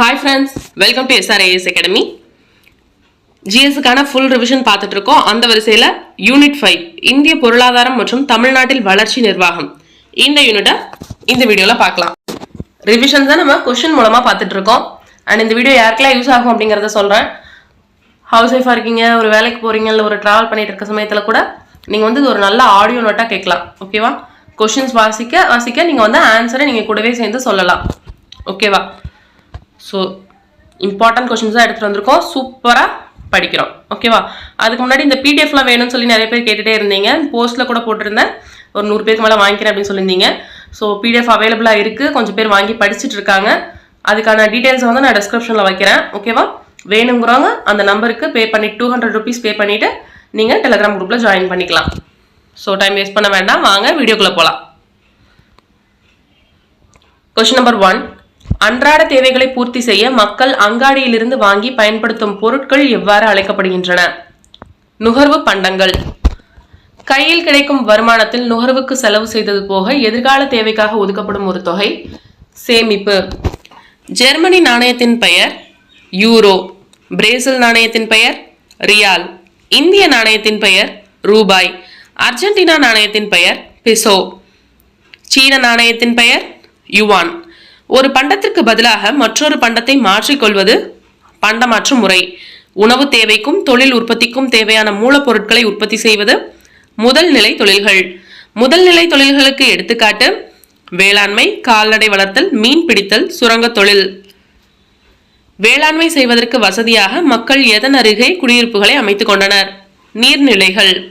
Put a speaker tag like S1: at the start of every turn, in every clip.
S1: Hi friends welcome to SRAS academy ஜிஎஸ்க்கான full revision பார்த்துட்டு இருக்கோம் அந்த வரிசையில் யூனிட் ஃபைவ் இந்திய பொருளாதாரம் மற்றும் தமிழ்நாட்டில் வளர்ச்சி நிர்வாகம். இந்த யூனிட்டை இந்த வீடியோவில் பார்க்கலாம். ரிவிஷன் தான் நம்ம கொஷின் மூலமாக பார்த்துட்டு இருக்கோம் அண்ட் இந்த வீடியோ யாருக்கெல்லாம் யூஸ் ஆகும் அப்படிங்கிறத சொல்கிறேன் ஹவுஸ் ஒய்ஃபாக இருக்கீங்க ஒரு வேலைக்கு போகிறீங்க இல்லை ஒரு ட்ராவல் பண்ணிட்டு இருக்க சமயத்தில் கூட நீங்கள் வந்து இது ஒரு நல்ல ஆடியோ நோட்டாக கேட்கலாம். ஓகேவா கொஷின்ஸ் வாசிக்க வாசிக்க நீங்கள் வந்து ஆன்சரை நீங்கள் கூடவே சேர்ந்து சொல்லலாம். ஓகேவா ஸோ இம்பார்ட்டன்ட் கொஷின்ஸ் தான் எடுத்துகிட்டு வந்திருக்கோம். சூப்பராக படிக்கிறோம். ஓகேவா அதுக்கு முன்னாடி இந்த பிடிஎஃப்லாம் வேணும்னு சொல்லி நிறைய பேர் கேட்டுகிட்டே இருந்தீங்க. போஸ்ட்டில் கூட போட்டிருந்தேன். ஒரு நூறு பேருக்கு மேலே வாங்கிக்கிறேன் அப்படின்னு சொல்லியிருந்தீங்க. ஸோ பிடிஎஃப் அவைலபிளாக இருக்குது கொஞ்சம் பேர் வாங்கி படிச்சுட்டு இருக்காங்க. அதுக்கான டீட்டெயில்ஸை வந்து நான் டிஸ்கிரிப்ஷனில் வைக்கிறேன். ஓகேவா வேணுங்கிறவங்க அந்த நம்பருக்கு பே பண்ணி டூ ஹண்ட்ரட் ருபீஸ் பே பண்ணிவிட்டு நீங்கள் டெலகிராம் குரூப்பில் ஜாயின் பண்ணிக்கலாம். ஸோ டைம் வேஸ்ட் பண்ண வேண்டாம். வாங்க வீடியோக்குள்ளே போகலாம் கொஷின் நம்பர் ஒன் அன்றாட தேவைகளை பூர்த்தி செய்ய மக்கள் அங்காடியிலிருந்து வாங்கி பயன்படுத்தும் பொருட்கள் எவ்வாறு அழைக்கப்படுகின்றன? நுகர்வு பண்டங்கள். கையில் கிடைக்கும் வருமானத்தில் நுகர்வுக்கு செலவு செய்தது போக எதிர்கால தேவைக்காக ஒதுக்கப்படும் ஒரு தொகை சேமிப்பு. ஜெர்மனி நாணயத்தின் பெயர் யூரோ பிரேசில் நாணயத்தின் பெயர் ரியால் இந்திய நாணயத்தின் பெயர் ரூபாய் அர்ஜென்டினா நாணயத்தின் பெயர் பிசோ சீன நாணயத்தின் பெயர் யுவான். ஒரு பண்டத்திற்கு பதிலாக மற்றொரு பண்டத்தை மாற்றிக்கொள்வது பண்டமாற்று முறை. உணவு தேவைக்கும் தொழில் உற்பத்திக்கும் தேவையான மூலப்பொருட்களை உற்பத்தி செய்வது முதல் நிலை தொழில்கள். முதல் நிலை தொழில்களுக்கு எடுத்துக்காட்டு வேளாண்மை கால்நடை வளர்த்தல் மீன் பிடித்தல் சுரங்கத் தொழில். வேளாண்மை செய்வதற்கு வசதியாக மக்கள் எதன் அருகே குடியிருப்புகளை அமைத்துக் கொண்டனர். நீர்நிலைகள்.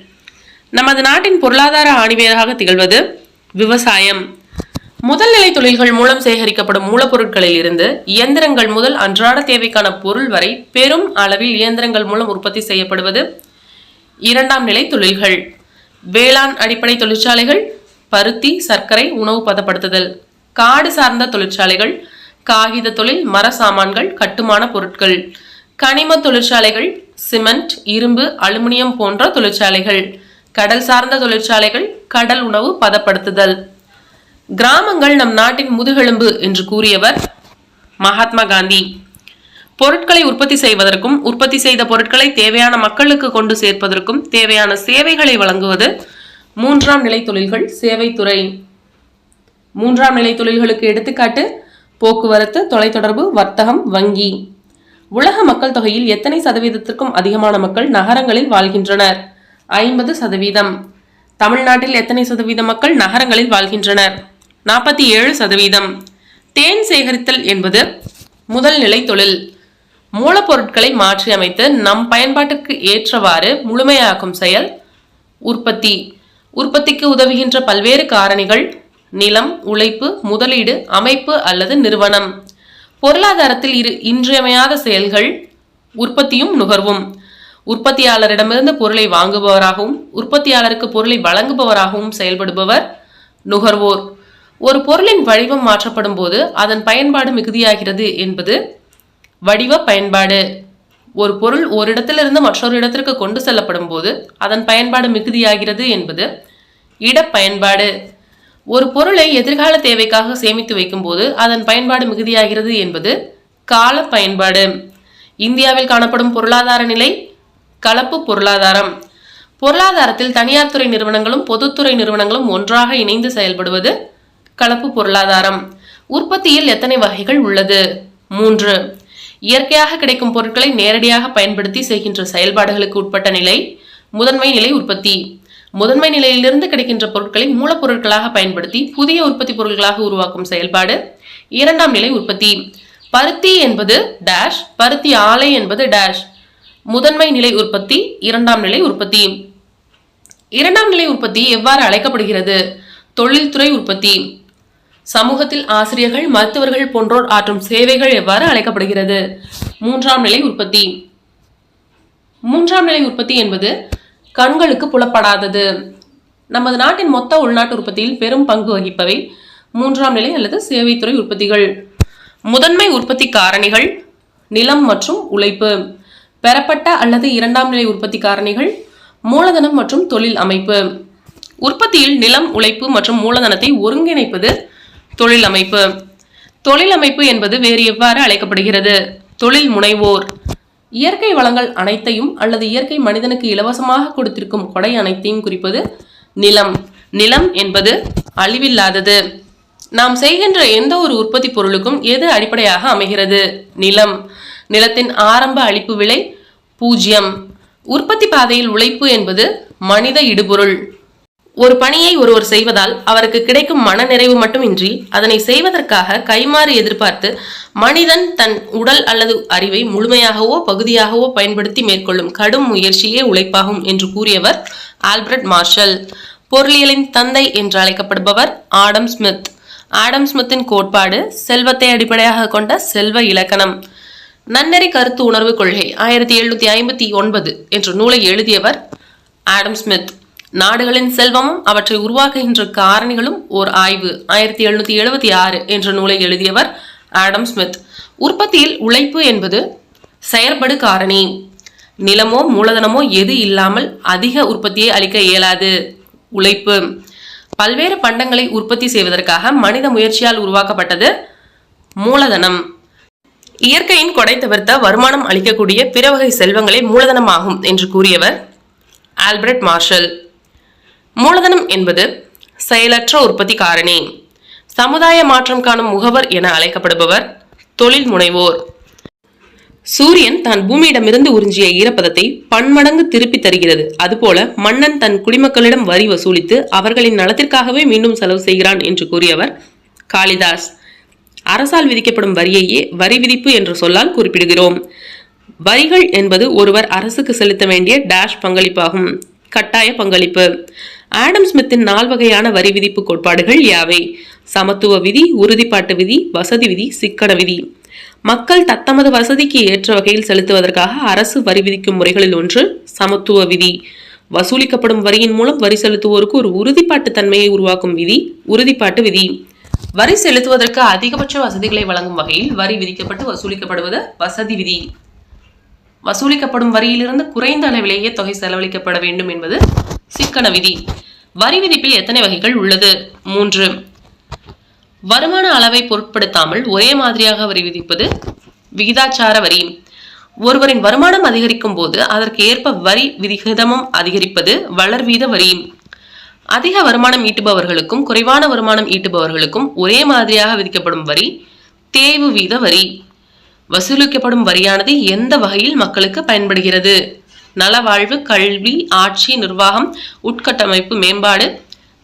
S1: நமது நாட்டின் பொருளாதார ஆணிவேராக திகழ்வது விவசாயம். முதல் நிலை தொழில்கள் மூலம் சேகரிக்கப்படும் மூலப்பொருட்களில் இருந்து இயந்திரங்கள் முதல் அன்றாட தேவைக்கான பொருள் வரை பெரும் அளவில் இயந்திரங்கள் மூலம் உற்பத்தி செய்யப்படுவது இரண்டாம் நிலை தொழில்கள். வேளாண் அடிப்படை தொழிற்சாலைகள் பருத்தி சர்க்கரை உணவு பதப்படுத்துதல். காடு சார்ந்த தொழிற்சாலைகள் காகித தொழில் மர சாமான்கள் கட்டுமான பொருட்கள். கனிம தொழிற்சாலைகள் சிமெண்ட் இரும்பு அலுமினியம் போன்ற தொழிற்சாலைகள். கடல் சார்ந்த தொழிற்சாலைகள் கடல் உணவு பதப்படுத்துதல். கிராமங்கள் நம் நாட்டின் முதுகெலும்பு என்று கூறியவர் மகாத்மா காந்தி. பொருட்களை உற்பத்தி செய்வதற்கும் உற்பத்தி செய்த பொருட்களை தேவையான மக்களுக்கு கொண்டு சேர்ப்பதற்கும் தேவையான சேவைகளை வழங்குவது மூன்றாம் நிலை தொழில்கள் சேவைத்துறை மூன்றாம் நிலை தொழில்களுக்கு எடுத்துக்காட்டு போக்குவரத்து தொலைத்தொடர்பு வர்த்தகம் வங்கி. உலக மக்கள் தொகையில் எத்தனை சதவீதத்திற்கும் அதிகமான மக்கள் நகரங்களில் வாழ்கின்றனர்? ஐம்பது சதவீதம். தமிழ்நாட்டில் எத்தனை சதவீத மக்கள் நகரங்களில் வாழ்கின்றனர்? நாற்பத்தி ஏழு சதவீதம். தேன் சேகரித்தல் என்பது முதல் நிலை தொழில். மூலப்பொருட்களை மாற்றி அமைத்து நம் பயன்பாட்டுக்கு ஏற்றவாறு முழுமையாக்கும் செயல் உற்பத்தி. உற்பத்திக்கு உதவுகின்ற பல்வேறு காரணிகள் நிலம் உழைப்பு முதலீடு அமைப்பு அல்லது நிறுவனம். பொருளாதாரத்தில் இரு இன்றியமையாத செயல்கள் உற்பத்தியும் நுகர்வும். உற்பத்தியாளரிடமிருந்து பொருளை வாங்குபவராகவும் உற்பத்தியாளருக்கு பொருளை வழங்குபவராகவும் செயல்படுபவர் நுகர்வோர். ஒரு பொருளின் வடிவம் மாற்றப்படும் போது அதன் பயன்பாடு மிகுதியாகிறது என்பது வடிவ பயன்பாடு. ஒரு பொருள் ஒரு இடத்திலிருந்து மற்றொரு இடத்திற்கு கொண்டு செல்லப்படும் போது அதன் பயன்பாடு மிகுதியாகிறது என்பது இடப்பயன்பாடு ஒரு பொருளை எதிர்கால தேவைக்காக சேமித்து வைக்கும்போது அதன் பயன்பாடு மிகுதியாகிறது என்பது கால பயன்பாடு. இந்தியாவில் காணப்படும் பொருளாதார நிலை கலப்பு பொருளாதாரம். பொருளாதாரத்தில் தனியார் துறை நிறுவனங்களும் பொதுத்துறை நிறுவனங்களும் ஒன்றாக இணைந்து செயல்படுவது கலப்பு பொருளாதாரம். உற்பத்தியில் எத்தனை வகைகள் உள்ளது? மூன்று. இயற்கையாக கிடைக்கும் பொருட்களை நேரடியாக பயன்படுத்தி செய்கின்ற செயல்பாடுகளுக்கு உட்பட்ட நிலை முதன்மை நிலை உற்பத்தி. முதன்மை நிலையிலிருந்து கிடைக்கின்ற பொருட்களை மூலப்பொருட்களாக பயன்படுத்தி புதிய உற்பத்தி பொருட்களாக உருவாக்கும் செயல்பாடு. இரண்டாம் நிலை உற்பத்தி. பருத்தி என்பது டேஷ் பருத்தி ஆலை என்பது டேஷ் முதன்மை நிலை உற்பத்தி இரண்டாம் நிலை உற்பத்தி. இரண்டாம் நிலை உற்பத்தி எவ்வாறு அழைக்கப்படுகிறது? தொழில்துறை உற்பத்தி. சமூகத்தில் ஆசிரியர்கள் மருத்துவர்கள் போன்றோர் ஆற்றும் சேவைகள் எவ்வாறு அழைக்கப்படுகிறது? மூன்றாம் நிலை உற்பத்தி. மூன்றாம் நிலை உற்பத்தி என்பது கண்களுக்கு புலப்படாதது. நமது நாட்டின் மொத்த உள்நாட்டு உற்பத்தியில் பெரும் பங்கு வகிப்பவை மூன்றாம் நிலை அல்லது சேவைத்துறை உற்பத்திகள். முதன்மை உற்பத்தி காரணிகள் நிலம் மற்றும் உழைப்பு. பெறப்பட்ட அல்லது இரண்டாம் நிலை உற்பத்தி காரணிகள் மூலதனம் மற்றும் தொழில் அமைப்பு. உற்பத்தியில் நிலம் உழைப்பு மற்றும் மூலதனத்தை ஒருங்கிணைப்பது தொழில் அமைப்பு தொழில் அமைப்பு என்பது வேறு எவ்வாறு அழைக்கப்படுகிறது? தொழில் முனைவோர். இயற்கை வளங்கள் அனைத்தையும் அல்லது இயற்கை மனிதனுக்கு இலவசமாக கொடுத்திருக்கும் கொடை அனைத்தையும் குறிப்பது நிலம். நிலம் என்பது அழிவில்லாதது. நாம் செய்கின்ற எந்த ஒரு உற்பத்தி பொருளுக்கும் எது அடிப்படையாக அமைகிறது? நிலம். நிலத்தின் ஆரம்ப அளிப்பு விலை பூஜ்ஜியம் உற்பத்தி பாதையில் உழைப்பு என்பது மனித இடுபொருள். ஒரு பணியை ஒருவர் செய்வதால் அவருக்கு கிடைக்கும் மனநிறைவு மட்டுமின்றி அதனை செய்வதற்காக கைமாறு எதிர்பார்த்து மனிதன் தன் உடல் அல்லது அறிவை முழுமையாகவோ பகுதியாகவோ பயன்படுத்தி மேற்கொள்ளும் கடும் முயற்சியே உழைப்பாகும் என்று கூறியவர் ஆல்பர்ட் மார்ஷல். பொருளியலின் தந்தை என்று அழைக்கப்படுபவர் ஆடம் ஸ்மித். ஆடம் ஸ்மித்தின் கோட்பாடு செல்வத்தை அடிப்படையாக கொண்ட செல்வ இலக்கணம். நன்னெறி கருத்து உணர்வு கொள்கை ஆயிரத்தி எழுநூத்தி ஐம்பத்தி ஒன்பது என்ற நூலை எழுதியவர் ஆடம் ஸ்மித். நாடுகளின் செல்வமும் அவற்றை உருவாக்குகின்ற காரணிகளும் ஓர் ஆய்வு. ஆயிரத்தி எழுநூத்தி எழுபத்தி ஆறு என்ற நூலை எழுதியவர் ஆடம் ஸ்மித். உற்பத்தியில் உழைப்பு என்பது செயற்படு காரணி. நிலமோ மூலதனமோ எது இல்லாமல் அதிக உற்பத்தியை அளிக்க இயலாது. உழைப்பு. பல்வேறு பண்டங்களை உற்பத்தி செய்வதற்காக மனித முயற்சியால் உருவாக்கப்பட்டது மூலதனம். இயற்கையின் கொடை தவிர்த்த வருமானம் அளிக்கக்கூடிய பிற வகை செல்வங்களே மூலதனமாகும் என்று கூறியவர் ஆல்பர்ட் மார்ஷல். மூலதனம் என்பது செயலற்ற உற்பத்தி காரணி சமுதாய மாற்றம் காணும் முகவர் என அழைக்கப்படுபவர் தொழில் முனைவோர். சூரியன் தான் பூமியிடமிருந்து உறிஞ்சிய ஈரப்பதத்தை பன்மடங்கு திருப்பி தருகிறது. அதுபோல மன்னன் தன் குடிமக்களிடம் வரி வசூலித்து அவர்களின் நலத்திற்காகவே மீண்டும் செலவு செய்கிறான் என்று கூறியவர் காளிதாஸ். அரசால் விதிக்கப்படும் வரியையே வரி விதிப்பு என்ற சொல்லால் குறிப்பிடுகிறோம். வரிகள் என்பது ஒருவர் அரசுக்கு செலுத்த வேண்டிய டேஷ் பங்களிப்பாகும். கட்டாய பங்களிப்பு. ஆடம் ஸ்மித்தின் நால்வகையான வரி விதிப்பு கோட்பாடுகள் யாவை? சமத்துவ விதி உறுதிப்பாட்டு விதி வசதி விதி சிக்கன விதி. மக்கள் தத்தமது வசதிக்கு ஏற்ற வகையில் செலுத்துவதற்காக அரசு வரி விதிக்கும் முறைகளில் ஒன்று சமத்துவ விதி. வசூலிக்கப்படும் வரியின் மூலம் வரி செலுத்துவோருக்கு ஒரு உறுதிப்பாட்டு தன்மையை உருவாக்கும் விதி உறுதிப்பாட்டு விதி. வரி செலுத்துவதற்கு அதிகபட்ச வசதிகளை வழங்கும் வகையில் வரி விதிக்கப்பட்டு வசூலிக்கப்படுவது வசதி விதி. வசூலிக்கப்படும் வரியிலிருந்து குறைந்த அளவிலேயே தொகை செலவழிக்கப்பட வேண்டும் என்பது சிக்கன விதி. வரி விதிப்பில் எத்தனை வகைகள் உள்ளது? மூன்று. வருமான அளவை பொருட்படுத்தாமல் ஒரே மாதிரியாக வரி விதிப்பது விகிதாச்சார வரி. ஒருவரின் வருமானம் அதிகரிக்கும் போது அதற்கு ஏற்ப வரி விகிதமும் அதிகரிப்பது வளர்வீத வரி. அதிக வருமானம் ஈட்டுபவர்களுக்கும் குறைவான வருமானம் ஈட்டுபவர்களுக்கும் ஒரே மாதிரியாக விதிக்கப்படும் வரி தேய்வு வீத வரி. வசூலிக்கப்படும் வரியானது எந்த வகையில் மக்களுக்கு பயன்படுகிறது? நலவாழ்வு கல்வி ஆட்சி நிர்வாகம் உட்கட்டமைப்பு மேம்பாடு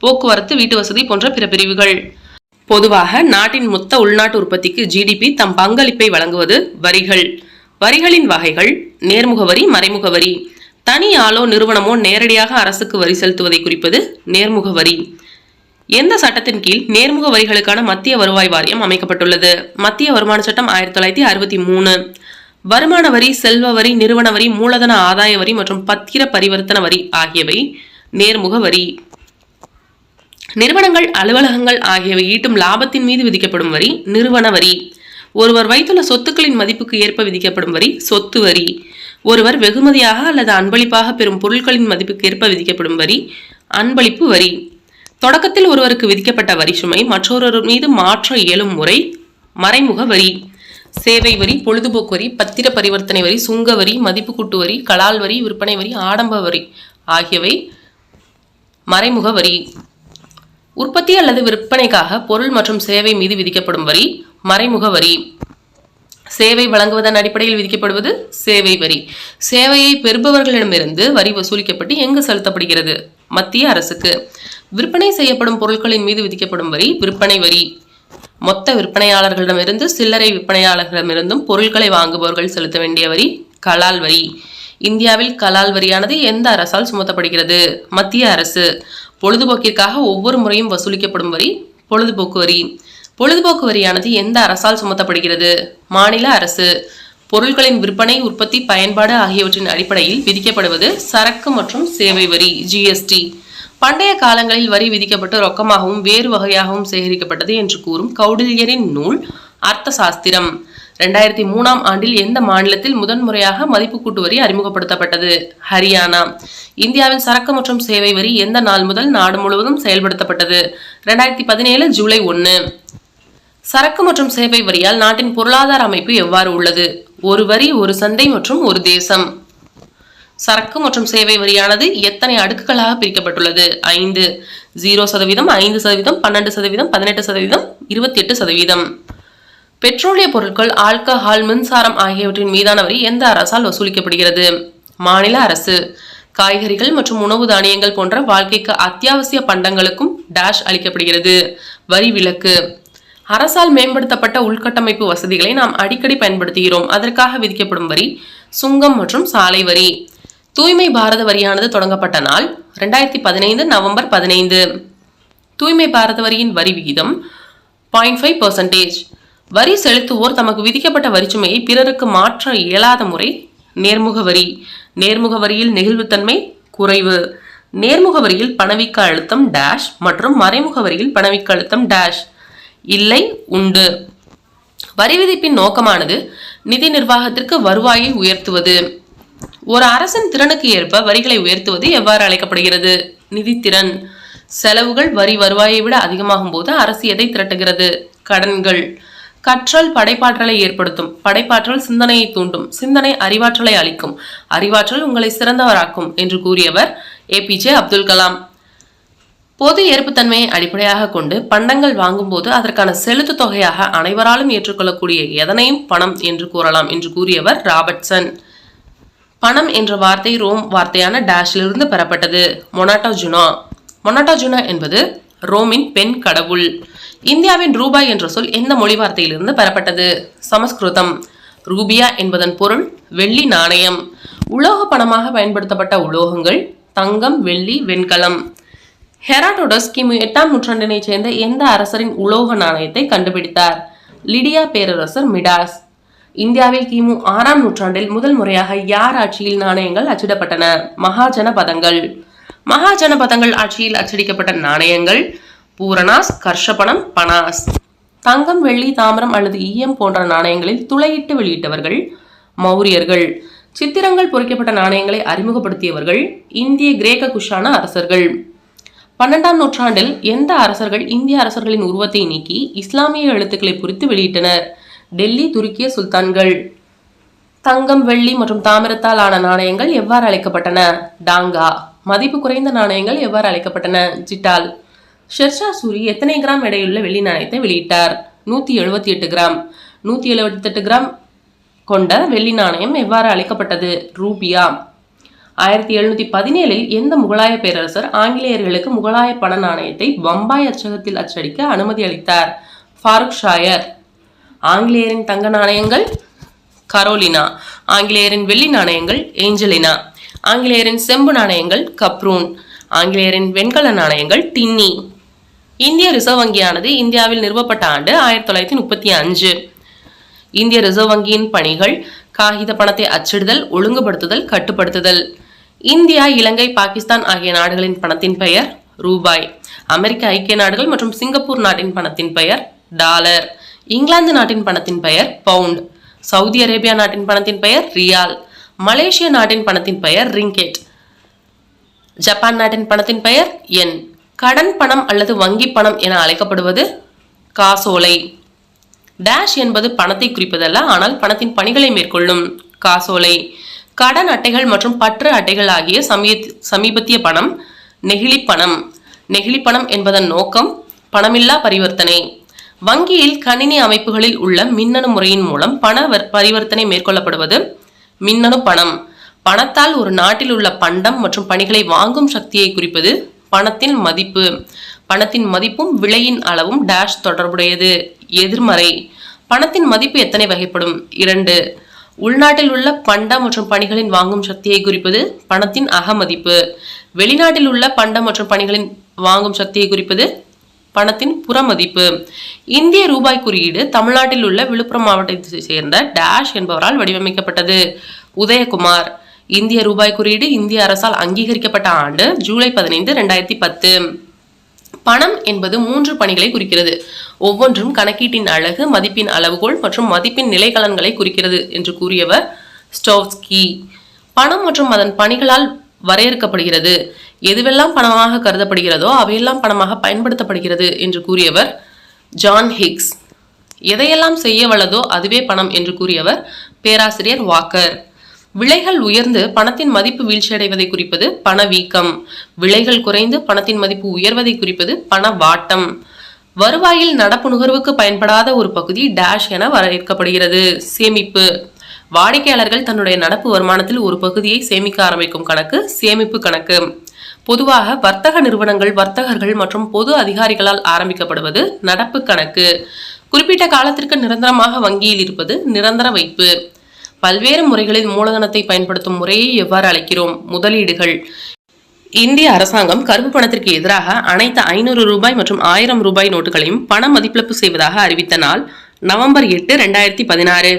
S1: போக்குவரத்து வீட்டு வசதி போன்ற பிற பிரிவுகள். பொதுவாக நாட்டின் மொத்த உள்நாட்டு உற்பத்திக்கு ஜிடிபி தம் பங்களிப்பை வழங்குவது வரிகள். வரிகளின் வகைகள் நேர்முக வரி மறைமுக வரி. தனி ஆளோ நிறுவனமோ நேரடியாக அரசுக்கு வரி செலுத்துவதை குறிப்பது நேர்முக வரி. எந்த சட்டத்தின் கீழ் நேர்முக வரிகளுக்கான மத்திய வருவாய் வாரியம் அமைக்கப்பட்டுள்ளது? மத்திய வருமான சட்டம் ஆயிரத்தி தொள்ளாயிரத்தி அறுபத்தி மூணு. வருமான வரி செல்வ வரி நிறுவன வரி மூலதன ஆதாய வரி மற்றும் பத்திர பரிவர்த்தன வரி ஆகியவை நேர்முக வரி. நிறுவனங்கள் அலுவலகங்கள் ஆகியவை ஈட்டும் லாபத்தின் மீது விதிக்கப்படும் வரி நிறுவன வரி. ஒருவர் வைத்துள்ள சொத்துக்களின் மதிப்புக்கு ஏற்ப விதிக்கப்படும் வரி சொத்து வரி. ஒருவர் வெகுமதியாக அல்லது அன்பளிப்பாக பெறும் பொருட்களின் மதிப்புக்கு ஏற்ப விதிக்கப்படும் வரி அன்பளிப்பு வரி. தொடக்கத்தில் ஒருவருக்கு விதிக்கப்பட்ட வரி சுமை மற்றொருவர் மீது மாற்ற இயலும் முறை மறைமுக வரி. சேவை வரி பொழுதுபோக்கு வரி பத்திர பரிவர்த்தனை வரி சுங்க வரி மதிப்பு கூட்டு வரி கலால் வரி விற்பனை வரி ஆடம்ப வரி ஆகியவை மறைமுக வரி. உற்பத்தி அல்லது விற்பனைக்காக பொருள் மற்றும் சேவை மீது விதிக்கப்படும் வரி மறைமுக வரி. சேவை வழங்குவதன் அடிப்படையில் விதிக்கப்படுவது சேவை வரி. சேவையை பெறுபவர்களிடமிருந்து வரி வசூலிக்கப்பட்டு எங்கு செலுத்தப்படுகிறது? மத்திய அரசுக்கு. விற்பனை செய்யப்படும் பொருட்களின் மீது விதிக்கப்படும் வரி விற்பனை வரி. மொத்த விற்பனையாளர்களிடமிருந்து சில்லறை விற்பனையாளர்களிடமிருந்தும் பொருட்களை வாங்குபவர்கள் செலுத்த வேண்டிய வரி கலால் வரி. இந்தியாவில் கலால் வரியானது எந்த அரசால் சுமத்தப்படுகிறது? மத்திய அரசு. பொழுதுபோக்கிற்காக ஒவ்வொரு முறையும் வசூலிக்கப்படும் வரி பொழுதுபோக்கு வரி. பொழுதுபோக்கு வரியானது எந்த அரசால் சுமத்தப்படுகிறது? மாநில அரசு. பொருட்களின் விற்பனை உற்பத்தி பயன்பாடு ஆகியவற்றின் அடிப்படையில் விதிக்கப்படுவது சரக்கு மற்றும் சேவை வரி ஜிஎஸ்டி பண்டைய காலங்களில் வரி விதிக்கப்பட்டு ரொக்கமாகவும் வேறு வகையாகவும் சேகரிக்கப்பட்டது என்று கூறும் கௌடில்யரின் நூல் அர்த்த சாஸ்திரம் ரெண்டாயிரத்தி மூணாம் ஆண்டில் எந்த மாநிலத்தில் முதன்முறையாக மதிப்பு கூட்டு வரி அறிமுகப்படுத்தப்பட்டது? ஹரியானா. இந்தியாவில் சரக்கு மற்றும் சேவை வரி எந்த நாள் முதல் நாடு முழுவதும் செயல்படுத்தப்பட்டது? ரெண்டாயிரத்தி பதினேழு ஜூலை ஒன்று சரக்கு மற்றும் சேவை வரியால் நாட்டின் பொருளாதார அமைப்பு எவ்வாறு உள்ளது? ஒரு வரி ஒரு சந்தை மற்றும் ஒரு தேசம். சரக்கு மற்றும் சேவை வரியானது எத்தனை அடுக்குகளாக பிரிக்கப்பட்டுள்ளது? ஐந்து. ஜீரோ சதவீதம் ஐந்து சதவீதம் பன்னெண்டு சதவீதம் பதினெட்டு சதவீதம் இருபத்தி எட்டு சதவீதம். பெட்ரோலிய பொருட்கள் ஆல்கஹால் மின்சாரம் ஆகியவற்றின் மீதான வரி எந்த அரசால் வசூலிக்கப்படுகிறது? மாநில அரசு. காய்கறிகள் மற்றும் உணவு தானியங்கள் போன்ற வாழ்க்கைக்கு அத்தியாவசிய பண்டங்களுக்கும் டேஷ் அளிக்கப்படுகிறது. வரி விலக்கு. அரசால் மேம்படுத்தப்பட்ட உள்கட்டமைப்பு வசதிகளை நாம் அடிக்கடி பயன்படுத்துகிறோம். அதற்காக விதிக்கப்படும் வரி சுங்கம் மற்றும் சாலை வரி. தூய்மை பாரத வரியானது தொடங்கப்பட்ட நாள் ரெண்டாயிரத்தி பதினைந்து நவம்பர் பதினைந்து. தூய்மை பாரத வரியின் வரி விகிதம் பாயிண்ட் ஃபைவ் பர்சன்டேஜ் வரி செலுத்துவோர் தமக்கு விதிக்கப்பட்ட வரிச்சுமையை பிறருக்கு மாற்ற இயலாத முறை நேர்முக வரி. நேர்முக வரியில் நெகிழ்வுத்தன்மை குறைவு. நேர்முக வரியில் பணவீக்க அழுத்தம் டேஷ் மற்றும் மறைமுக வரியில் பணவீக்க அழுத்தம் டேஷ் இல்லை உண்டு. வரி விதிப்பின் நோக்கமானது நிதி நிர்வாகத்திற்கு வருவாயை உயர்த்துவது. ஒரு அரசின் திறனுக்கு ஏற்ப வரிகளை உயர்த்துவது எவ்வாறு அழைக்கப்படுகிறது? நிதித்திறன். செலவுகள் வரி வருவாயை விட அதிகமாகும் போது அரசு எதை திரட்டுகிறது? கடன்கள். கற்றல் படைப்பாற்றலை ஏற்படுத்தும். படைப்பாற்றல் சிந்தனையை தூண்டும். சிந்தனை அறிவாற்றலை அளிக்கும். அறிவாற்றல் உங்களை சிறந்தவராக்கும் என்று கூறியவர் ஏபிஜே அப்துல் கலாம். பொது ஏற்புத்தன்மையை அடிப்படையாக கொண்டு பண்டங்கள் வாங்கும்போது அதற்கான செலுத்து தொகையாக அனைவராலும் ஏற்றுக்கொள்ளக்கூடிய எதனையும் பணம் என்று கூறலாம் என்று கூறியவர் ராபர்ட்சன். பணம் என்ற வார்த்தை ரோம் வார்த்தையான டேஷிலிருந்து பெறப்பட்டது. மொனாட்டோஜுனா மொனாட்டோஜுனா என்பது ரோமின் பெண் கடவுள். இந்தியாவின் ரூபாய் என்ற சொல் எந்த மொழி வார்த்தையிலிருந்து பெறப்பட்டது? சமஸ்கிருதம். ரூபியா என்பதன் பொருள் வெள்ளி நாணயம். உலோக பணமாக பயன்படுத்தப்பட்ட உலோகங்கள் தங்கம் வெள்ளி வெண்கலம். ஹெராடோடஸ் கிமு எட்டாம் நூற்றாண்டினைச் சேர்ந்த எந்த அரசரின் உலோக நாணயத்தை கண்டுபிடித்தார்? லிடியா பேரரசர் மிடாஸ். இந்தியாவில் கிமு ஆறாம் நூற்றாண்டில் முதல் முறையாக யார் ஆட்சியில் நாணயங்கள் அச்சிடப்பட்டன? மகாஜன பதங்கள் மகாஜன பதங்கள் ஆட்சியில் அச்சடிக்கப்பட்ட நாணயங்கள் பூரணாஸ் கர்ஷபணம் பனாஸ். தங்கம் வெள்ளி தாமிரம் அல்லது ஈயம் போன்ற நாணயங்களில் துளையிட்டு வெளியிட்டவர்கள் மௌரியர்கள். சித்திரங்கள் பொறிக்கப்பட்ட நாணயங்களை அறிமுகப்படுத்தியவர்கள் இந்திய கிரேக்க குஷான அரசர்கள். பன்னெண்டாம் நூற்றாண்டில் எந்த அரசர்கள் இந்திய அரசர்களின் உருவத்தை நீக்கி இஸ்லாமிய எழுத்துக்களை பொறித்து வெளியிட்டனர்? டெல்லி துருக்கிய சுல்தான்கள். தங்கம் வெள்ளி மற்றும் தாமிரத்தால் ஆன நாணயங்கள் எவ்வாறு அழைக்கப்பட்டன? டாங்கா. மதிப்பு குறைந்த நாணயங்கள் எவ்வாறு அழைக்கப்பட்டன? ஜிட்டால். ஷெர்ஷா சூரி எத்தனை கிராம் எடையுள்ள வெள்ளி நாணயத்தை வெளியிட்டார்? நூற்றி எழுபத்தி எட்டு கிராம். நூற்றி எழுபத்தெட்டு கிராம் கொண்ட வெள்ளி நாணயம் எவ்வாறு அழைக்கப்பட்டது? ரூபியா. ஆயிரத்தி எழுநூத்தி பதினேழில் எந்த முகலாய பேரரசர் ஆங்கிலேயர்களுக்கு முகலாய பண நாணயத்தை பம்பாய் அச்சகத்தில் அச்சடிக்க அனுமதி அளித்தார்? ஃபாரூக் ஷாயர். ஆங்கிலேயரின் தங்க நாணயங்கள் கரோலினா. ஆங்கிலேயரின் வெள்ளி நாணயங்கள் ஏஞ்சலினா. ஆங்கிலேயரின் செம்பு நாணயங்கள் கப்ரூன். ஆங்கிலேயரின் வெண்கல நாணயங்கள் டின்னி. இந்திய ரிசர்வ் வங்கியானது இந்தியாவில் நிறுவப்பட்ட ஆண்டு ஆயிரத்தி தொள்ளாயிரத்தி முப்பத்தி அஞ்சு. இந்திய ரிசர்வ் வங்கியின் பணிகள் காகித பணத்தை அச்சிடுதல் ஒழுங்குபடுத்துதல் கட்டுப்படுத்துதல். இந்தியா இலங்கை பாகிஸ்தான் ஆகிய நாடுகளின் பணத்தின் பெயர் ரூபாய். அமெரிக்க ஐக்கிய நாடுகள் மற்றும் சிங்கப்பூர் நாட்டின் பணத்தின் பெயர் டாலர். இங்கிலாந்து நாட்டின் பணத்தின் பெயர் பவுண்ட். சவுதி அரேபியா நாட்டின் பணத்தின் பெயர் ரியால். மலேசிய நாட்டின் பணத்தின் பெயர் ரிங்கெட். ஜப்பான் நாட்டின் பணத்தின் பெயர் என். கடன் பணம் அல்லது வங்கி பணம் என அழைக்கப்படுவது காசோலை. டேஷ் என்பது பணத்தை குறிப்பதல்ல ஆனால் பணத்தின் பணிகளை மேற்கொள்ளும் காசோலை. கடன் அட்டைகள் மற்றும் பற்று அட்டைகள் ஆகிய சமீ சமீபத்திய பணம் நெகிழி பணம். நெகிழி பணம் என்பதன் நோக்கம் பணமில்லா பரிவர்த்தனை. வங்கியில் கணினி அமைப்புகளில் உள்ள மின்னணு முறையின் மூலம் பண வர்- பரிவர்த்தனை மேற்கொள்ளப்படுவது? மின்னணு பணம். பணத்தால் ஒரு நாட்டில் உள்ள பண்டம் மற்றும் பணிகளை வாங்கும் சக்தியை குறிப்பது பணத்தின் மதிப்பு. பணத்தின் மதிப்பும் விலையின் அளவும் டேஷ் தொடர்புடையது. எதிர்மறை. பணத்தின் மதிப்பு எத்தனை வகைப்படும்? இரண்டு. உள்நாட்டில் உள்ள பண்டம் மற்றும் பணிகளின் வாங்கும் சக்தியை குறிப்பது பணத்தின் அகமதிப்பு. வெளிநாட்டில் உள்ள பண்டம் மற்றும் பணிகளின் வாங்கும் சக்தியை குறிப்பது பணத்தின் புறமதிப்பு. இந்திய ரூபாய் குறியீடு தமிழ்நாட்டில் உள்ள விழுப்புரம் மாவட்டத்தை சேர்ந்த டேஷ் என்பவரால் வடிவமைக்கப்பட்டது. உதயகுமார் இந்திய ரூபாய் குறியீடு இந்திய அரசால் அங்கீகரிக்கப்பட்ட ஆண்டு ஜூலை பதினைந்து ரெண்டாயிரத்தி பத்து. பணம் என்பது மூன்று பணிகளை குறிக்கிறது. ஒவ்வொன்றும் கணக்கீட்டின் அழகு மதிப்பின் அளவுகோல் மற்றும் மதிப்பின் நிலைக்கலன்களை குறிக்கிறது என்று கூறியவர் ஸ்டோவ்ஸ்கி. பணம் மற்றும் அதன் பணிகளால் வரையறுக்கப்படுகிறது. எதுவெல்லாம் பணமாக கருதப்படுகிறதோ அவையெல்லாம் பணமாக பயன்படுத்தப்படுகிறது என்று கூறியவர் ஜான் ஹிக்ஸ். எதையெல்லாம் செய்ய வல்லதோ அதுவே பணம் என்று கூறியவர் பேராசிரியர் வாக்கர். விலைகள் உயர்ந்து பணத்தின் மதிப்பு வீழ்ச்சியடைவதை குறிப்பது பணவீக்கம் விலைகள் குறைந்து பணத்தின் மதிப்பு உயர்வதை குறிப்பது பண வாட்டம். வருவாயில் நடப்பு நுகர்வுக்கு பயன்படாத ஒரு பகுதி டேஷ் என வரையறுக்கப்படுகிறது. சேமிப்பு. வாடிக்கையாளர்கள் தன்னுடைய நடப்பு வருமானத்தில் ஒரு பகுதியை சேமிக்க ஆரம்பிக்கும் கணக்கு சேமிப்பு கணக்கு. பொதுவாக வர்த்தக நிறுவனங்கள் வர்த்தகர்கள் மற்றும் பொது அதிகாரிகளால் ஆரம்பிக்கப்படுவது நடப்பு கணக்கு. குறிப்பிட்ட காலத்திற்கு நிரந்தரமாக வங்கியில் இருப்பது நிரந்தர வைப்பு. பல்வேறு முறைகளில் மூலதனத்தை பயன்படுத்தும் முறையை எவ்வாறு அழைக்கிறோம்? முதலீடுகள். இந்திய அரசாங்கம் கருப்பு பணத்திற்கு எதிராக அனைத்து ஐநூறு ரூபாய் மற்றும் ஆயிரம் ரூபாய் நோட்டுகளையும் பண மதிப்பிழப்பு செய்வதாக அறிவித்த நாள் நவம்பர் எட்டு ரெண்டாயிரத்தி பதினாறு.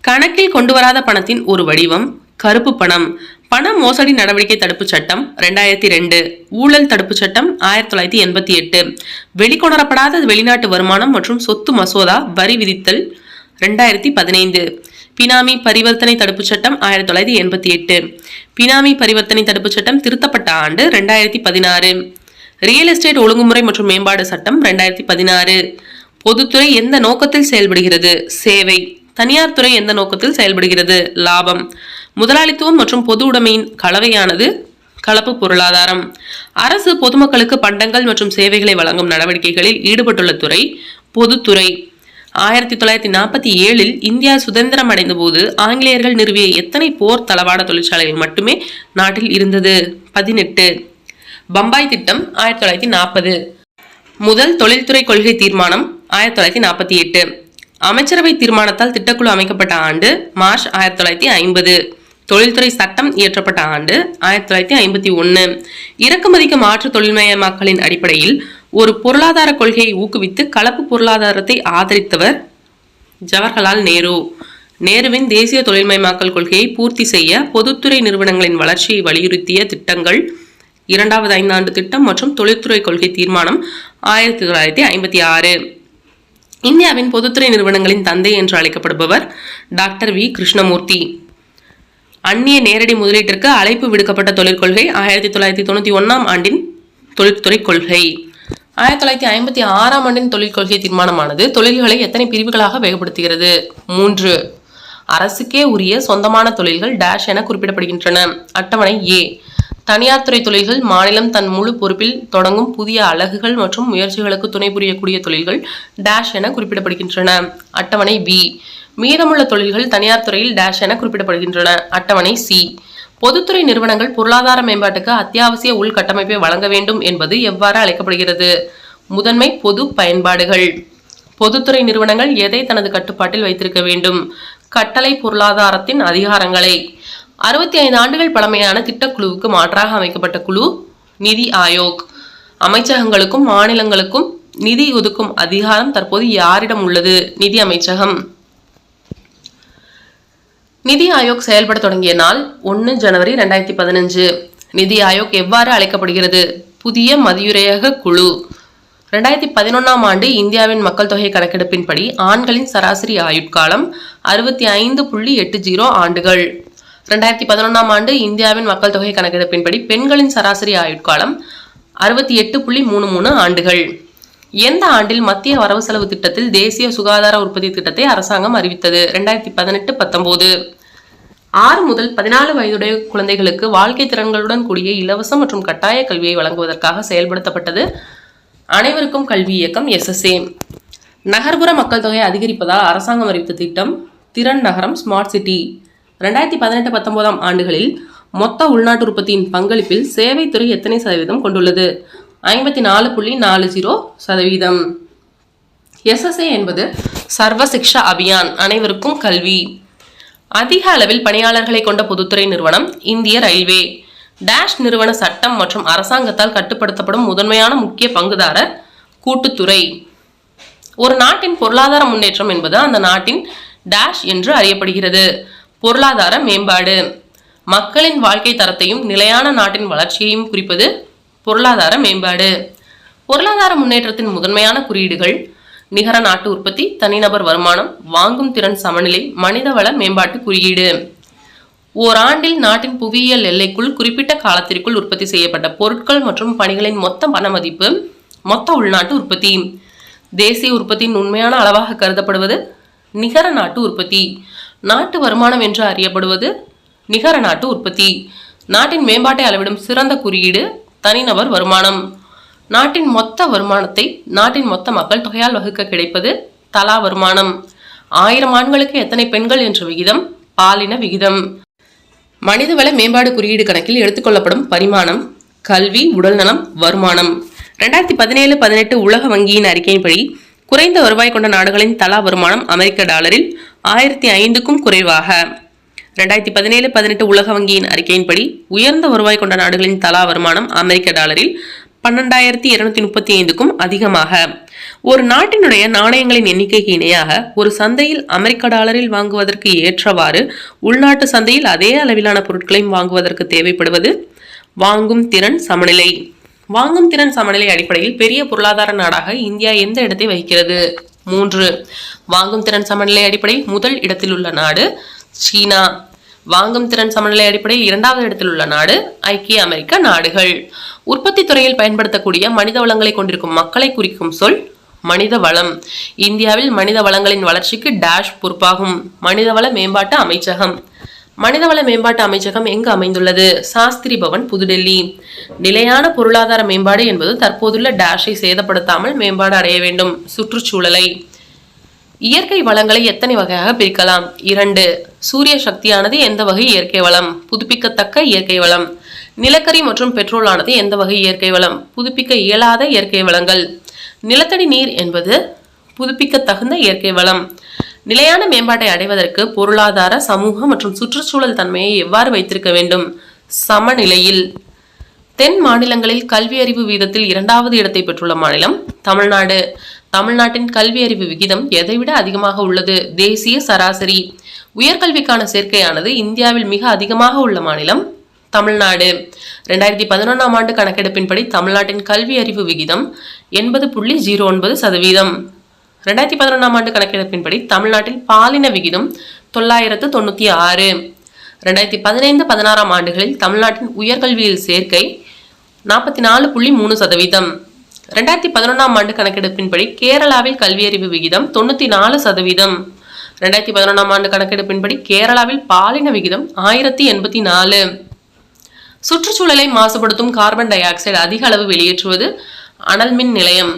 S1: கணக்கில் கொண்டு வராத பணத்தின் ஒரு வடிவம் கருப்பு பணம். பண மோசடி நடவடிக்கை தடுப்புச் சட்டம் ரெண்டாயிரத்தி ரெண்டு. ஊழல் தடுப்புச் சட்டம் ஆயிரத்தி தொள்ளாயிரத்தி எண்பத்தி எட்டு. வெளிக்கொணரப்படாத வெளிநாட்டு வருமானம் மற்றும் சொத்து மசோதா வரி விதித்தல் ரெண்டாயிரத்தி பதினைந்து. பினாமி பரிவர்த்தனை தடுப்புச் சட்டம் ஆயிரத்தி தொள்ளாயிரத்தி எண்பத்தி எட்டு. பினாமி பரிவர்த்தனை தடுப்புச் சட்டம் திருத்தப்பட்ட ஆண்டு ரெண்டாயிரத்தி பதினாறு. ரியல் எஸ்டேட் ஒழுங்குமுறை மற்றும் மேம்பாடு சட்டம் ரெண்டாயிரத்தி பதினாறு. பொதுத்துறை எந்த நோக்கத்தில் செயல்படுகிறது? சேவை. தனியார் துறை எந்த நோக்கத்தில் செயல்படுகிறது? லாபம். முதலாளித்துவம் மற்றும் பொது உடைமையின் கலவையானது கலப்பு பொருளாதாரம். அரசு பொதுமக்களுக்கு பண்டங்கள் மற்றும் சேவைகளை வழங்கும் நடவடிக்கைகளில் ஈடுபட்டுள்ள துறை பொதுத்துறை. ஆயிரத்தி தொள்ளாயிரத்தி நாற்பத்தி ஏழில் இந்தியா சுதந்திரம் அடைந்த போது ஆங்கிலேயர்கள் நிறுவிய எத்தனை போர் தளவாட தொழிற்சாலைகள் மட்டுமே நாட்டில் இருந்தது? பதினெட்டு. பம்பாய் திட்டம் ஆயிரத்தி தொள்ளாயிரத்தி நாற்பது. முதல் தொழில்துறை கொள்கை தீர்மானம் ஆயிரத்தி தொள்ளாயிரத்தி நாற்பத்தி எட்டு. அமைச்சரவை தீர்மானத்தால் திட்டக்குழு அமைக்கப்பட்ட ஆண்டு மார்ச் ஆயிரத்தி தொள்ளாயிரத்தி ஐம்பது. தொழில்துறை சட்டம் இயற்றப்பட்ட ஆண்டு ஆயிரத்தி தொள்ளாயிரத்தி ஐம்பத்தி ஒன்று இறக்குமதிக்கு மாற்று தொழில்மயமாக்கலின் அடிப்படையில் ஒரு பொருளாதார கொள்கையை ஊக்குவித்து கலப்பு பொருளாதாரத்தை ஆதரித்தவர் ஜவஹர்லால் நேரு. நேருவின் தேசிய தொழில்மயமாக்கல் கொள்கையை பூர்த்தி செய்ய பொதுத்துறை நிறுவனங்களின் வளர்ச்சியை வலியுறுத்திய திட்டங்கள் இரண்டாவது ஐந்தாண்டு திட்டம் மற்றும் தொழில்துறை கொள்கை தீர்மானம் ஆயிரத்தி தொள்ளாயிரத்தி ஐம்பத்தி ஆறு. இந்தியாவின் பொதுத்துறை நிறுவனங்களின் தந்தை என்று அழைக்கப்படுபவர் டாக்டர் வி. கிருஷ்ணமூர்த்தி. அந்நிய நேரடி முதலீட்டிற்கு அழைப்பு விடுக்கப்பட்ட தொழிற்கொள்கை ஆயிரத்தி தொள்ளாயிரத்தி தொண்ணூற்றி ஒன்றாம் ஆண்டின் தொழில்துறை கொள்கை. ஆயிரத்தி தொள்ளாயிரத்தி ஐம்பத்தி ஆறாம் ஆண்டின் தொழிற்கொள்கை தீர்மானமானது தொழில்களை எத்தனை பிரிவுகளாக வேகப்படுத்துகிறது? மூன்று. அரசுக்கே உரிய சொந்தமான தொழில்கள் டேஷ் என குறிப்பிடப்படுகின்றன. அட்டவணை ஏ தனியார் துறை தொழில்கள் மாநிலம் தன் முழு பொறுப்பில் தொடங்கும் புதிய அலகுகள் மற்றும் முயற்சிகளுக்கு துணை புரியக்கூடிய தொழில்கள் டேஷ் என குறிப்பிடப்படுகின்றன. அட்டவணை பி மீதமுள்ள தொழில்கள் தனியார் துறையில் டேஷ் என குறிப்பிடப்படுகின்றன. அட்டவணை சி பொதுத்துறை நிறுவனங்கள் பொருளாதார மேம்பாட்டுக்கு அத்தியாவசிய உள்கட்டமைப்பை வழங்க வேண்டும் என்பது எவ்வாறு அழைக்கப்படுகிறது? முதன்மை பொது பயன்பாடுகள். பொதுத்துறை நிறுவனங்கள் எதை தனது கட்டுப்பாட்டில் வைத்திருக்க வேண்டும்? கட்டளை பொருளாதாரத்தின் அதிகாரங்களை. அறுபத்தி ஐந்து ஆண்டுகள் பழமையான திட்டக்குழுவுக்கு மாற்றாக அமைக்கப்பட்ட குழு நிதி ஆயோக். அமைச்சகங்களுக்கும் மாநிலங்களுக்கும் நிதி ஒதுக்கும் அதிகாரம் தற்போது யாரிடம் உள்ளது? நிதி அமைச்சகம். நிதி ஆயோக் செயல்பட தொடங்கிய நாள் ஒன்று ஜனவரி ரெண்டாயிரத்தி பதினஞ்சு. நிதி ஆயோக் எவ்வாறு அழைக்கப்படுகிறது? புதிய மதியுரையக குழு. ரெண்டாயிரத்தி பதினொன்றாம் ஆண்டு இந்தியாவின் மக்கள் தொகை கணக்கெடுப்பின்படி ஆண்களின் சராசரி ஆயுட்காலம் அறுபத்தி ஐந்து புள்ளி எட்டு ஜீரோ ஆண்டுகள். ரெண்டாயிரத்தி பதினொன்றாம் ஆண்டு இந்தியாவின் மக்கள் தொகை கணக்கெடுப்பின்படி பெண்களின் சராசரி ஆயுட்காலம் அறுபத்தி எட்டு புள்ளி மூணு மூணு ஆண்டுகள். எந்த ஆண்டில் மத்திய வரவு செலவு திட்டத்தில் தேசிய சுகாதார உற்பத்தி திட்டத்தை அரசாங்கம் அறிவித்தது? ரெண்டாயிரத்தி பதினெட்டு பத்தொன்பது ஆறு முதல் பதினாலு வயதுடைய குழந்தைகளுக்கு வாழ்க்கை திறன்களுடன் கூடிய இலவச மற்றும் கட்டாய கல்வியை வழங்குவதற்காக செயல்படுத்தப்பட்டது அனைவருக்கும் கல்வி இயக்கம் எஸ்எஸ்ஏ நகர்ப்புற மக்கள் தொகை அதிகரிப்பதால் அரசாங்கம் அறிவித்த திட்டம் திறன் நகரம் ஸ்மார்ட் சிட்டி. ரெண்டாயிரத்தி பதினெட்டு பத்தொன்பதாம் ஆண்டுகளில் மொத்த உள்நாட்டு உற்பத்தியின் பங்களிப்பில் சேவைத்துறை எத்தனை சதவீதம் கொண்டுள்ளது? ஐம்பத்தி நாலு புள்ளி நாலு ஜீரோ சதவீதம். எஸ்எஸ்ஏ என்பது சர்வ சிக்ஷா அபியான் அனைவருக்கும் கல்வி. அதிக அளவில் பணியாளர்களை கொண்ட பொதுத்துறை நிறுவனம் இந்திய ரயில்வே. டேஷ் நிறுவன சட்டம் மற்றும் அரசாங்கத்தால் கட்டுப்படுத்தப்படும் முதன்மையான முக்கிய பங்குதாரர் கூட்டுத்துறை. ஒரு நாட்டின் பொருளாதார முன்னேற்றம் என்பது அந்த நாட்டின் டேஷ் என்று அறியப்படுகிறது. பொருளாதார மேம்பாடு. மக்களின் வாழ்க்கை தரத்தையும் நிலையான நாட்டின் வளர்ச்சியையும் குறிப்பது பொருளாதார மேம்பாடு. பொருளாதார முன்னேற்றத்தின் முதன்மையான குறியீடுகள் நிகர நாட்டு உற்பத்தி தனிநபர் வருமானம் வாங்கும் திறன் சமநிலை மனிதவள மேம்பாட்டு குறியீடு. ஓராண்டில் நாட்டின் புவியியல் எல்லைக்குள் குறிப்பிட்ட காலத்திற்குள் உற்பத்தி செய்யப்பட்ட பொருட்கள் மற்றும் பணிகளின் மொத்த பண மதிப்பு மொத்த உள்நாட்டு உற்பத்தி. தேசிய உற்பத்தியின் உண்மையான அளவாக கருதப்படுவது நிகர நாட்டு உற்பத்தி. நாட்டு வருமானம் என்று அறியப்படுவது நிகர நாட்டு உற்பத்தி. நாட்டின் மேம்பாட்டை அளவிடும் சிறந்த குறியீடு தனிநபர் வருமானம். நாட்டின் மொத்த வருமானத்தை நாட்டின் மொத்த மக்கள் தொகையால் வகுக்க கிடைப்பது தலா வருமானம். ஆயிரம் ஆண்களுக்கு எத்தனை பெண்கள் என்ற விகிதம் பாலின விகிதம். மனிதவள மேம்பாடு குறியீடு கணக்கில் எடுத்துக்கொள்ளப்படும் பரிமாணம் கல்வி உடல்நலம் வருமானம். ரெண்டாயிரத்தி பதினேழு பதினெட்டு உலக வங்கியின் அறிக்கையின்படி குறைந்த வருவாய் கொண்ட நாடுகளின் தலா வருமானம் அமெரிக்க டாலரில் ஆயிரத்தி ஐந்துக்கும் குறைவாக. ரெண்டாயிரத்தி பதினேழு பதினெட்டு உலக வங்கியின் அறிக்கையின்படி உயர்ந்த வருவாய் கொண்ட நாடுகளின் தலா வருமானம் அமெரிக்க டாலரில் பன்னெண்டாயிரத்தி இருநூத்தி முப்பத்தி ஐந்துக்கும் அதிகமாக. ஒரு நாட்டினுடைய நாணயங்களின் எண்ணிக்கைக்கு இணையாக ஒரு சந்தையில் அமெரிக்க டாலரில் வாங்குவதற்கு ஏற்றவாறு உள்நாட்டு சந்தையில் அதே அளவிலான பொருட்களையும் வாங்குவதற்கு தேவைப்படுவது வாங்கும் திறன் சமநிலை. வாங்கும் திறன் சமநிலை அடிப்படையில் பெரிய பொருளாதார நாடாக இந்தியா எந்த இடத்தை வகிக்கிறது? மூன்று. வாங்கும் திறன் சமநிலை அடிப்படையில் முதல் இடத்தில் உள்ள நாடு. சீனா. வாங்கும் திறன் சமநிலை அடிப்படையில் இரண்டாவது இடத்தில் உள்ள நாடு. ஐக்கிய அமெரிக்க நாடுகள். உற்பத்தி துறையில் பயன்படுத்தக்கூடிய மனித வளங்களை கொண்டிருக்கும் மக்களை குறிக்கும் சொல் மனித வளம். இந்தியாவில் மனித வளங்களின் வளர்ச்சிக்கு டேஷ் பொறுப்பாகும். மனிதவள மேம்பாட்டு அமைச்சகம். மனிதவள மேம்பாட்டு அமைச்சகம் எங்கு அமைந்துள்ளது? சாஸ்திரி பவன் புதுடெல்லி. நிலையான பொருளாதார மேம்பாடு என்பது தற்போதுள்ள டேஷை சேதப்படுத்தாமல் மேம்பாடு அடைய வேண்டும். சுற்றுச்சூழலை. இயற்கை வளங்களை எத்தனை வகையாக பிரிக்கலாம்? இரண்டு சூரிய சக்தியானது எந்த வகை இயற்கை வளம்? புதுப்பிக்கத்தக்க இயற்கை வளம். நிலக்கரி மற்றும் பெட்ரோல் ஆனது எந்த வகை இயற்கை வளம்? புதுப்பிக்க இயலாத இயற்கை வளங்கள். நிலத்தடி நீர் என்பது புதுப்பிக்க தகுந்த இயற்கை வளம். நிலையான மேம்பாட்டை அடைவதற்கு பொருளாதார சமூக மற்றும் சுற்றுச்சூழல் தன்மையை எவ்வாறு வைத்திருக்க வேண்டும்? சமநிலையில். தென் மாநிலங்களில் கல்வி அறிவு வீதத்தில் இரண்டாவது இடத்தை பெற்றுள்ள மாநிலம் தமிழ்நாடு. தமிழ்நாட்டின் கல்வி அறிவு விகிதம் எதைவிட அதிகமாக உள்ளது? தேசிய சராசரி. உயர்கல்விக்கான சேர்க்கையானது இந்தியாவில் மிக அதிகமாக உள்ள மாநிலம் தமிழ்நாடு. ரெண்டாயிரத்தி பதினொன்றாம் ஆண்டு கணக்கெடுப்பின்படி தமிழ்நாட்டின் கல்வி அறிவு விகிதம் எண்பது புள்ளி ஜீரோ ஒன்பது சதவீதம். ரெண்டாயிரத்தி பதினொன்றாம் ஆண்டு கணக்கெடுப்பின்படி தமிழ்நாட்டில் பாலின விகிதம் தொள்ளாயிரத்து தொண்ணூற்றி ஆறு. ரெண்டாயிரத்தி பதினைந்து பதினாறாம் ஆண்டுகளில் தமிழ்நாட்டின் உயர்கல்வியில் சேர்க்கை நாற்பத்தி நாலு புள்ளி மூணு சதவீதம். ரெண்டாயிரத்தி பதினொன்றாம் ஆண்டு கணக்கெடுப்பின்படி கேரளாவில் கல்வியறிவு விகிதம் தொண்ணூற்றி நாலு சதவீதம். ரெண்டாயிரத்தி பதினொன்றாம் ஆண்டு கணக்கெடுப்பின்படி கேரளாவில் பாலின விகிதம் ஆயிரத்தி எண்பத்தி நாலு. சுற்றுச்சூழலை மாசுபடுத்தும் கார்பன் டை ஆக்சைடு அதிக அளவு வெளியேற்றுவது அனல் மின் நிலையம்.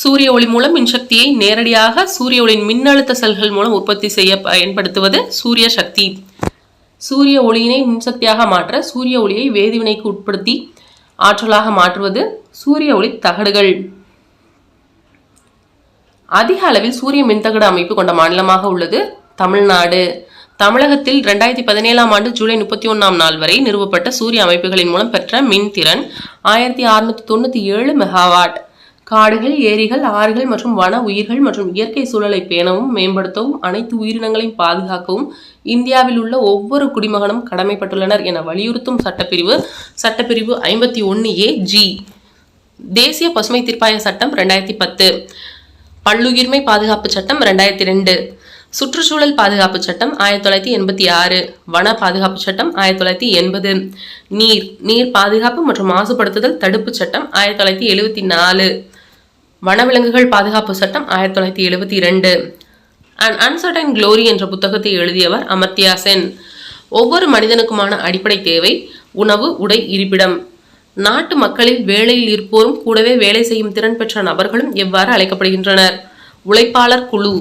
S1: சூரிய ஒளி மூலம் மின்சக்தியை நேரடியாக சூரிய ஒளியின் மின்னழுத்த செல்கள் மூலம் உற்பத்தி செய்ய பயன்படுத்துவது சூரிய சக்தி. சூரிய ஒளியினை மின்சக்தியாக மாற்ற சூரிய ஒளியை வேதிவினைக்கு உட்படுத்தி ஆற்றலாக மாற்றுவது சூரிய ஒளி தகடுகள். அதிக அளவில் சூரிய மின்தகடு அமைப்பு கொண்ட மாநிலமாக உள்ளது தமிழ்நாடு. தமிழகத்தில் ரெண்டாயிரத்தி பதினேழாம் ஆண்டு ஜூலை முப்பத்தி ஒன்றாம் நாள் வரை நிறுவப்பட்ட சூரிய அமைப்புகளின் மூலம் பெற்ற மின் திறன் ஆயிரத்தி அறுநூத்தி தொண்ணூற்றி ஏழு மெகாவாட். காடுகள் ஏரிகள் ஆறுகள் மற்றும் வன உயிர்கள் மற்றும் இயற்கை சூழலை பேணவும் மேம்படுத்தவும் அனைத்து உயிரினங்களையும் பாதுகாக்கவும் இந்தியாவில் உள்ள ஒவ்வொரு குடிமகனும் கடமைப்பட்டுள்ளனர் என வலியுறுத்தும் சட்டப்பிரிவு சட்டப்பிரிவு ஐம்பத்தி ஒன்று ஏ ஜி. தேசிய பசுமை தீர்ப்பாய சட்டம் ரெண்டாயிரத்தி பத்து. பல்லுயிர்மை பாதுகாப்பு சட்டம் ரெண்டாயிரத்தி ரெண்டு. சுற்றுச்சூழல் பாதுகாப்பு சட்டம் ஆயிரத்தி தொள்ளாயிரத்தி எண்பத்தி ஆறு. வன பாதுகாப்பு சட்டம் ஆயிரத்தி தொள்ளாயிரத்தி எண்பது. நீர் நீர் பாதுகாப்பு மற்றும் மாசுபடுத்துதல் தடுப்பு சட்டம் ஆயிரத்தி தொள்ளாயிரத்தி எழுபத்தி நாலு. வனவிலங்குகள் பாதுகாப்பு சட்டம் ஆயிரத்தி தொள்ளாயிரத்தி எழுபத்தி ரெண்டு அண்ட் அன்சர்டைன் க்ளோரி என்ற புத்தகத்தை எழுதியவர் அமர்த்தியா சென். ஒவ்வொரு மனிதனுக்குமான அடிப்படை தேவை உணவு உடை இருப்பிடம். நாட்டு மக்களில் வேலையில் இருப்போரும் கூடவே வேலை செய்யும் திறன் பெற்ற நபர்களும் எவ்வாறு அழைக்கப்படுகின்றனர்? உழைப்பாளர் குழு.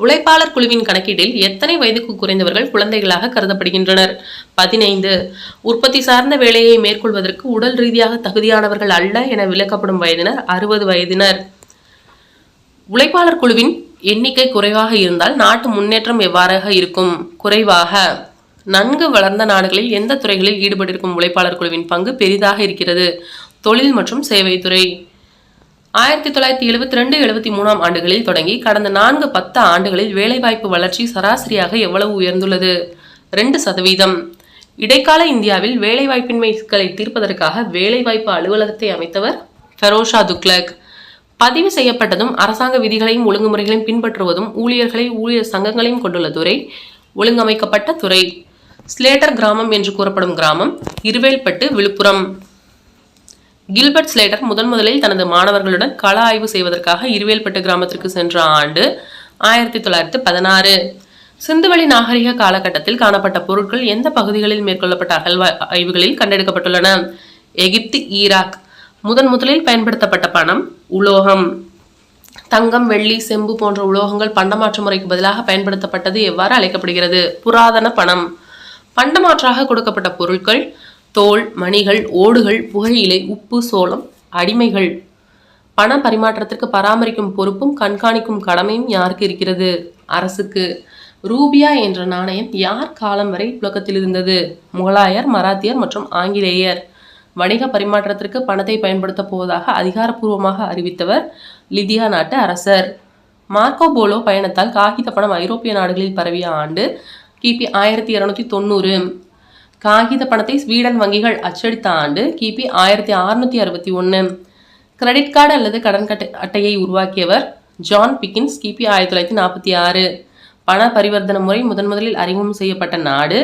S1: உழைப்பாளர் குழுவின் கணக்கீட்டில் எத்தனை வயதுக்கு குறைந்தவர்கள் குழந்தைகளாக கருதப்படுகின்றனர்? பதினைந்து. உற்பத்தி சார்ந்த வேலையை மேற்கொள்வதற்கு உடல் ரீதியாக தகுதியானவர்கள் அல்ல என விளக்கப்படும் வயதினர் அறுபது வயதினர். உழைப்பாளர் குழுவின் எண்ணிக்கை குறைவாக இருந்தால் நாட்டு முன்னேற்றம் எவ்வாறாக இருக்கும்? குறைவாக. நன்கு வளர்ந்த நாடுகளில் எந்த துறைகளில் ஈடுபட்டிருக்கும் உழைப்பாளர் குழுவின் பங்கு பெரிதாக இருக்கிறது? தொழில் மற்றும் சேவைத்துறை. ஆயிரத்தி தொள்ளாயிரத்தி எழுபத்தி ரெண்டு எழுபத்தி மூணாம் ஆண்டுகளில் தொடங்கி கடந்த நான்கு பத்து ஆண்டுகளில் வேலைவாய்ப்பு வளர்ச்சி சராசரியாக எவ்வளவு உயர்ந்துள்ளது? ரெண்டு சதவீதம். இடைக்கால இந்தியாவில் வேலைவாய்ப்பின்மை சிக்கலை தீர்ப்பதற்காக வேலைவாய்ப்பு அலுவலகத்தை அமைத்தவர் ஃபெரோஷா துக்லக் பதிவு செய்யப்பட்டதும் அரசாங்க விதிகளையும் ஒழுங்குமுறைகளையும் பின்பற்றுவதும் ஊழியர்களை ஊழியர் சங்கங்களையும் கொண்டுள்ள துறை ஒழுங்கமைக்கப்பட்ட துறை. ஸ்லேட்டர் கிராமம் என்று கூறப்படும் கிராமம் இருவேல்பட்டு விழுப்புரம். கில்பர்ட் ஸ்லேட்டர் முதன் முதலில் தனது மாணவர்களுடன் கள ஆய்வு செய்வதற்காக இருவேல்பட்டு கிராமத்திற்கு சென்ற ஆண்டு ஆயிரத்தி தொள்ளாயிரத்தி பதினாறு. சிந்துவெளி நாகரிக காலகட்டத்தில் காணப்பட்ட பொருட்கள் எந்த பகுதிகளில் மேற்கொள்ளப்பட்ட அகழ்வ ஆய்வுகளில் கண்டெடுக்கப்பட்டுள்ளன. எகிப்து ஈராக். முதன் முதலில் பயன்படுத்தப்பட்ட பணம் உலோகம். தங்கம் வெள்ளி செம்பு போன்ற உலோகங்கள் பண்டமாற்று முறைக்கு பதிலாக பயன்படுத்தப்பட்டது எவ்வாறு அழைக்கப்படுகிறது? புராதன பணம். பண்டமாற்றாக கொடுக்கப்பட்ட பொருட்கள் தோல் மணிகள் ஓடுகள் புகையிலை உப்பு சோளம் அடிமைகள். பண பரிமாற்றத்திற்கு பராமரிக்கும் பொறுப்பும் கண்காணிக்கும் கடமையும் யாருக்கு இருக்கிறது? அரசுக்கு. ரூபியா என்ற நாணயம் யார் காலம் வரை புழக்கத்தில் இருந்தது? முகலாயர் மராத்தியர் மற்றும் ஆங்கிலேயர். வணிக பரிமாற்றத்திற்கு பணத்தை பயன்படுத்தப் போவதாக அதிகாரப்பூர்வமாக அறிவித்தவர் லிதியா நாட்டு அரசர். மார்க்கோ போலோ பயணத்தால் காகித பணம் ஐரோப்பிய நாடுகளில் பரவிய ஆண்டு கிபி ஆயிரத்தி இருநூத்தி தொண்ணூறு. காகித பணத்தை ஸ்வீடன் வங்கிகள் அச்சடித்த ஆண்டு கிபி ஆயிரத்தி அறுநூத்தி அறுபத்தி ஒன்று கிரெடிட் கார்டு அல்லது கடன் கட்டை அட்டையை உருவாக்கியவர் ஜான் பிக்கின்ஸ் கிபி ஆயிரத்தி தொள்ளாயிரத்தி நாற்பத்தி ஆறு. பண பரிவர்த்தனை முறை முதன் முதலில் அறிமுகம் செய்யப்பட்ட நாடு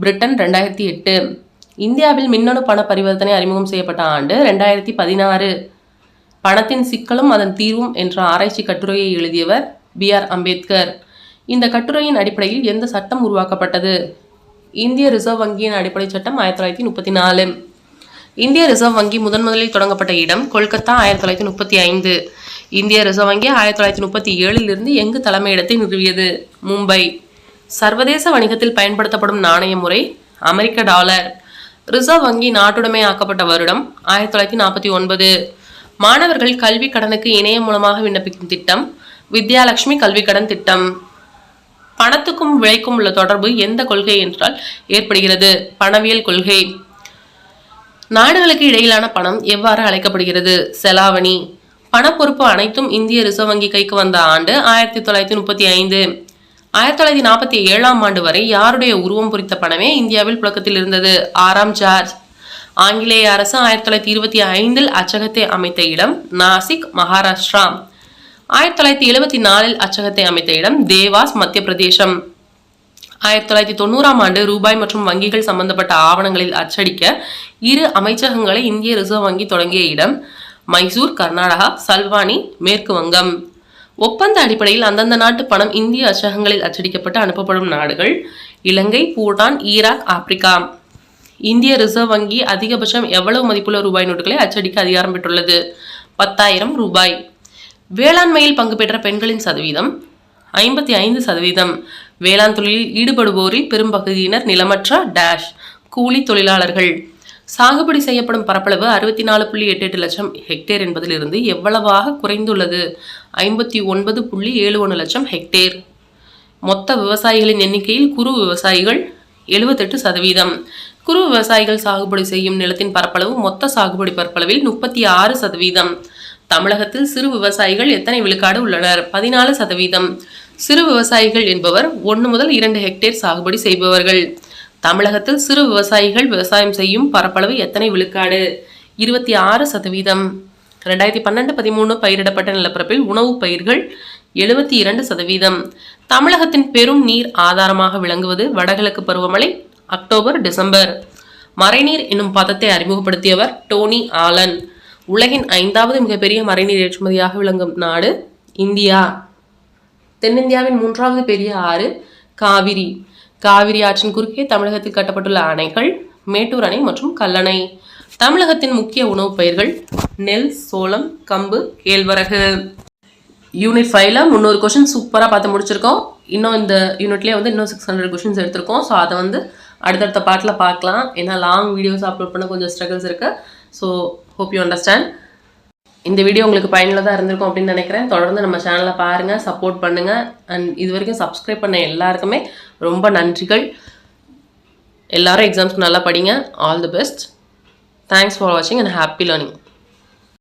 S1: பிரிட்டன் ரெண்டாயிரத்தி எட்டு. இந்தியாவில் மின்னணு பண பரிவர்த்தனை அறிமுகம் செய்யப்பட்ட ஆண்டு ரெண்டாயிரத்தி பதினாறு. பணத்தின் சிக்கலும் அதன் தீர்வும் என்ற ஆராய்ச்சி கட்டுரையை எழுதியவர் பி ஆர் அம்பேத்கர். இந்த கட்டுரையின் அடிப்படையில் எந்த சட்டம் உருவாக்கப்பட்டது? இந்திய ரிசர்வ் வங்கியின் அடிப்படை சட்டம் ஆயிரத்தி தொள்ளாயிரத்தி முப்பத்தி நாலு. இந்திய ரிசர்வ் வங்கி முதன் முதலில் தொடங்கப்பட்ட இடம் கொல்கத்தா ஆயிரத்தி தொள்ளாயிரத்தி முப்பத்தி ஐந்து. இந்திய ரிசர்வ் வங்கி ஆயிரத்தி தொள்ளாயிரத்தி முப்பத்தி ஏழிலிருந்து எங்கு தலைமையிடத்தை நிறுவியது? மும்பை. சர்வதேச வணிகத்தில் பயன்படுத்தப்படும் நாணய முறை அமெரிக்க டாலர். ரிசர்வ் வங்கி நாட்டுடைமை ஆக்கப்பட்ட வருடம் ஆயிரத்தி தொள்ளாயிரத்தி நாற்பத்தி ஒன்பது. மாணவர்கள் கல்வி கடனுக்கு இணையம் மூலமாக விண்ணப்பிக்கும் திட்டம் வித்யாலட்சுமி கல்வி கடன் திட்டம். பணத்துக்கும் விலைக்கும் உள்ள தொடர்பு எந்த கொள்கை என்றால் ஏற்படுகிறது. பணவியல் கொள்கை. நாடுகளுக்கு இடையிலான பணம் எவ்வாறு அழைக்கப்படுகிறது? செலாவணி. பணப்பொறுப்பு அனைத்தும் இந்திய ரிசர்வ் வங்கி கைக்கு வந்த ஆண்டு ஆயிரத்தி தொள்ளாயிரத்தி முப்பத்தி ஐந்து. ஆயிரத்தி தொள்ளாயிரத்தி நாற்பத்தி ஏழாம் ஆண்டு வரை யாருடைய உருவம் பொறித்த பணமே இந்தியாவில் புழக்கத்தில் இருந்தது. ஆறாம் ஜார்ஜ். ஆங்கிலேய அரசு ஆயிரத்தி தொள்ளாயிரத்தி இருபத்தி ஐந்தில் அச்சகத்தை அமைத்த இடம் நாசிக் மகாராஷ்டிரா. ஆயிரத்தி தொள்ளாயிரத்தி எழுபத்தி நாலில் அச்சகத்தை அமைத்த இடம் தேவாஸ் மத்திய பிரதேசம். ஆயிரத்தி தொள்ளாயிரத்தி தொண்ணூறாம் ஆண்டு ரூபாய் மற்றும் வங்கிகள் சம்பந்தப்பட்ட ஆவணங்களில் அச்சடிக்க இரு அமைச்சகங்களை இந்திய ரிசர்வ் வங்கி தொடங்கிய இடம் மைசூர் கர்நாடகா சல்வானி மேற்கு வங்கம். ஒப்பந்த அடிப்படையில் அந்தந்த நாட்டு பணம் இந்திய அச்சகங்களில் அச்சடிக்கப்பட்டு அனுப்பப்படும் நாடுகள் இலங்கை பூட்டான் ஈராக் ஆப்பிரிக்கா. இந்திய ரிசர்வ் வங்கி அதிகபட்சம் எவ்வளவு மதிப்புள்ள ரூபாய் நோட்டுகளை அச்சடிக்க அதிகாரம் பெற்றுள்ளது? பத்தாயிரம் ரூபாய். வேளாண்மையில் பங்கு பெற்ற பெண்களின் சதவீதம் ஐம்பத்தி ஐந்து சதவீதம். வேளாண் தொழிலில் ஈடுபடுவோரில் பெரும்பகுதியினர் நிலமற்ற டேஷ் கூலி தொழிலாளர்கள். சாகுபடி செய்யப்படும் பரப்பளவு அறுபத்தி நாலு புள்ளி எட்டு எட்டு லட்சம் ஹெக்டேர் என்பதிலிருந்து எவ்வளவாக குறைந்துள்ளது? ஐம்பத்தி ஒன்பது புள்ளி ஏழு ஒன்று லட்சம் ஹெக்டேர் மொத்த விவசாயிகளின் எண்ணிக்கையில் குறு விவசாயிகள் எழுபத்தெட்டு சதவீதம். குறு விவசாயிகள் சாகுபடி செய்யும் நிலத்தின் பரப்பளவு மொத்த சாகுபடி பரப்பளவில் முப்பத்தி ஆறு சதவீதம். தமிழகத்தில் சிறு விவசாயிகள் எத்தனை விழுக்காடு உள்ளனர்? பதினாலு சதவீதம். சிறு விவசாயிகள் என்பவர் ஒன்று முதல் இரண்டு ஹெக்டேர் சாகுபடி செய்பவர்கள். தமிழகத்தில் சிறு விவசாயிகள் விவசாயம் செய்யும் பரப்பளவு எத்தனை விழுக்காடு? இருபத்தி ஆறு சதவீதம். ரெண்டாயிரத்தி பன்னெண்டு பதிமூணு பயிரிடப்பட்ட நிலப்பரப்பில் உணவுப் பயிர்கள் எழுபத்தி இரண்டு சதவீதம். தமிழகத்தின் பெரும் நீர் ஆதாரமாக விளங்குவது வடகிழக்கு பருவமழை அக்டோபர் டிசம்பர். மறைநீர் என்னும் பதத்தை அறிமுகப்படுத்தியவர் டோனி ஆலன். உலகின் ஐந்தாவது மிகப்பெரிய மறைநீர் ஏற்றுமதியாக விளங்கும் நாடு இந்தியா. தென்னிந்தியாவின் மூன்றாவது பெரிய ஆறு காவிரி. காவிரி ஆற்றின் குறுக்கே தமிழகத்தில் கட்டப்பட்டுள்ள அணைகள் மேட்டூர் அணை மற்றும் கல்லணை. தமிழகத்தின் முக்கிய உணவுப் பயிர்கள் நெல் சோளம் கம்பு கேழ்வரகு. யூனிட் ஃபைவ்ல முந்நூறு கொஷின் சூப்பராக பார்த்து முடிச்சிருக்கோம். இன்னும் இந்த யூனிட்லேயே வந்து இன்னும் சிக்ஸ் ஹண்ட்ரட் கொஷின்ஸ் எடுத்திருக்கோம். ஸோ அதை வந்து அடுத்தடுத்த பாட்டில் பார்க்கலாம். ஏன்னா லாங் வீடியோஸ் அப்லோட் பண்ண கொஞ்சம் ஸ்ட்ரகிள்ஸ் இருக்குது ஸோ ஹோப் யூ அண்டர்ஸ்டாண்ட் இந்த வீடியோ உங்களுக்கு பயனுள்ளதாக இருந்திருக்கும் அப்படின்னு நினைக்கிறேன். தொடர்ந்து நம்ம சேனலை பாருங்கள் சப்போர்ட் பண்ணுங்கள் அண்ட் இது வரைக்கும் சப்ஸ்கிரைப் பண்ண எல்லாருக்குமே ரொம்ப நன்றிகள். எல்லாரும் எக்ஸாம்ஸ்க்கு நல்லா படிங்க. All the best thanks for வாட்சிங் அண்ட் ஹாப்பி லேர்னிங்